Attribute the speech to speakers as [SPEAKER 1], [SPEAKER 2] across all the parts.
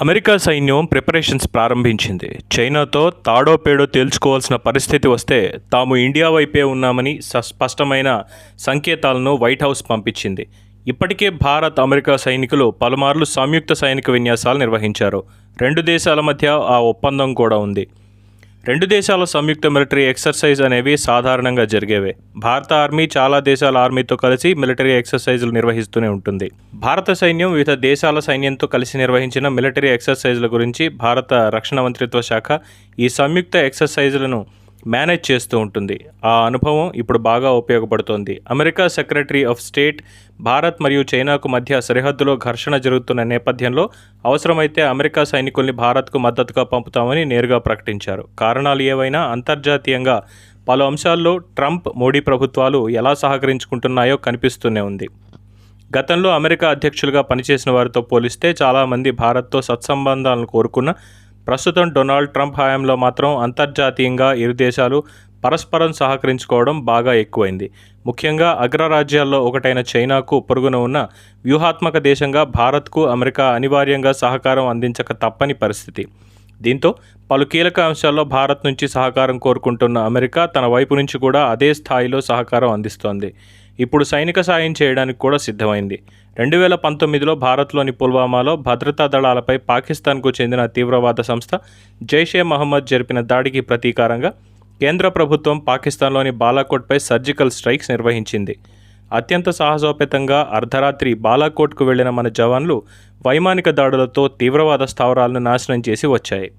[SPEAKER 1] America సైన్యం preparations ప్రారంభించింది. చైనాతో తాడో పేడో తేల్చుకోవాల్సిన పరిస్థితి వస్తే తాము ఇండియా వైపే ఉన్నామని స- స్పష్టమైన సంకేతాలను వైట్ హౌస్ పంపించింది. ఇప్పటికే భారత్ అమెరికా సైనికులు పలుమార్లు సంయుక్త సైనిక విన్యాసాలు నిర్వహించారు. రెండు దేశాల మధ్య ఆ ఒప్పందం కూడా ఉంది. రెండు దేశాల సంయుక్త మిలిటరీ ఎక్సర్సైజ్ అనేవి సాధారణంగా జరిగేవే. భారత ఆర్మీ చాలా దేశాల ఆర్మీతో కలిసి మిలిటరీ ఎక్సర్సైజులు నిర్వహిస్తూనే ఉంటుంది. భారత సైన్యం వివిధ దేశాల సైన్యంతో కలిసి నిర్వహించిన మిలిటరీ ఎక్సర్సైజుల గురించి భారత రక్షణ మంత్రిత్వ శాఖ ఈ సంయుక్త ఎక్సర్సైజులను మేనేజ్ చేస్తూ ఉంటుంది. ఆ అనుభవం ఇప్పుడు బాగా ఉపయోగపడుతోంది. America secretary of state Bharat మరియు చైనాకు మధ్య సరిహద్దులో ఘర్షణ జరుగుతున్న నేపథ్యంలో అవసరమైతే అమెరికా సైనికుల్ని భారత్కు మద్దతుగా పంపుతామని నేరుగా ప్రకటించారు. కారణాలు ఏవైనా అంతర్జాతీయంగా పలు అంశాల్లో ట్రంప్ మోడీ ప్రభుత్వాలు ఎలా సహకరించుకుంటున్నాయో కనిపిస్తూనే ఉంది. గతంలో అమెరికా అధ్యక్షులుగా పనిచేసిన వారితో పోలిస్తే చాలామంది భారత్తో సత్సంబంధాలను కోరుకున్న ప్రస్తుతం డొనాల్డ్ ట్రంప్ హయాంలో మాత్రం అంతర్జాతీయంగా ఇరు దేశాలు పరస్పరం సహకరించుకోవడం బాగా ఎక్కువైంది. ముఖ్యంగా అగ్రరాజ్యాల్లో ఒకటైన చైనాకు పొరుగున ఉన్న వ్యూహాత్మక దేశంగా భారత్కు అమెరికా అనివార్యంగా సహకారం అందించక తప్పని పరిస్థితి. దీంతో పలు కీలక అంశాల్లో భారత్ నుంచి సహకారం కోరుకుంటున్న అమెరికా తన వైపు నుంచి కూడా అదే స్థాయిలో సహకారం అందిస్తోంది. ఇప్పుడు సైనిక సాయం చేయడానికి కూడా సిద్ధమైంది. రెండు వేల పంతొమ్మిదిలో భారత్లోని పుల్వామాలో భద్రతా దళాలపై పాకిస్తాన్కు చెందిన తీవ్రవాద సంస్థ జైషే మహమ్మద్ జరిపిన దాడికి ప్రతీకారంగా కేంద్ర ప్రభుత్వం పాకిస్తాన్లోని బాలాకోట్పై సర్జికల్ స్ట్రైక్స్ నిర్వహించింది. అత్యంత సాహసోపేతంగా అర్ధరాత్రి బాలాకోట్కు వెళ్ళిన మన జవాన్లు వైమానిక దాడులతో తీవ్రవాద స్థావరాలను నాశనం చేసి వచ్చాయి.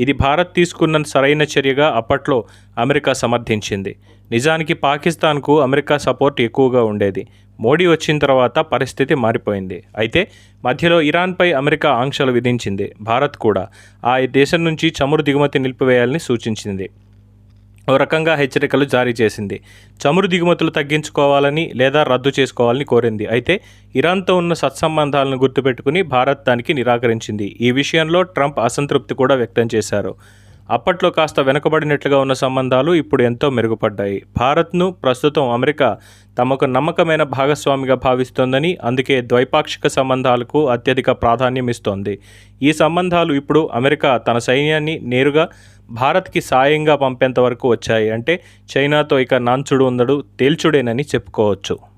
[SPEAKER 1] ఇది భారత్ తీసుకున్న సరైన చర్యగా అప్పట్లో అమెరికా సమర్థించింది. నిజానికి పాకిస్తాన్కు అమెరికా సపోర్ట్ ఎక్కువగా ఉండేది. మోడీ వచ్చిన తర్వాత పరిస్థితి మారిపోయింది. అయితే మధ్యలో ఇరాన్పై అమెరికా ఆంక్షలు విధించింది. భారత్ కూడా ఆ దేశం నుంచి చమురు దిగుమతి నిలిపివేయాలని సూచించింది. ఓ రకంగా హెచ్చరికలు జారీ చేసింది. చమురు దిగుమతులు తగ్గించుకోవాలని లేదా రద్దు చేసుకోవాలని కోరింది. అయితే ఇరాన్తో ఉన్న సత్సంబంధాలను గుర్తుపెట్టుకుని భారత్ దానికి నిరాకరించింది. ఈ విషయంలో ట్రంప్ అసంతృప్తి కూడా వ్యక్తం చేశారు. అప్పట్లో కాస్త వెనుకబడినట్లుగా ఉన్న సంబంధాలు ఇప్పుడు ఎంతో మెరుగుపడ్డాయి. భారత్ను ప్రస్తుతం అమెరికా తమకు నమ్మకమైన భాగస్వామిగా భావిస్తోందని అందుకే ద్వైపాక్షిక సంబంధాలకు అత్యధిక ప్రాధాన్యం ఇస్తోంది. ఈ సంబంధాలు ఇప్పుడు అమెరికా తన సైన్యాన్ని నేరుగా భారత్కి సాయంగా పంపేంత వరకు వచ్చాయి. అంటే చైనాతో ఇక నాంచుడు ఉండడు తేల్చుడేనని చెప్పుకోవచ్చు.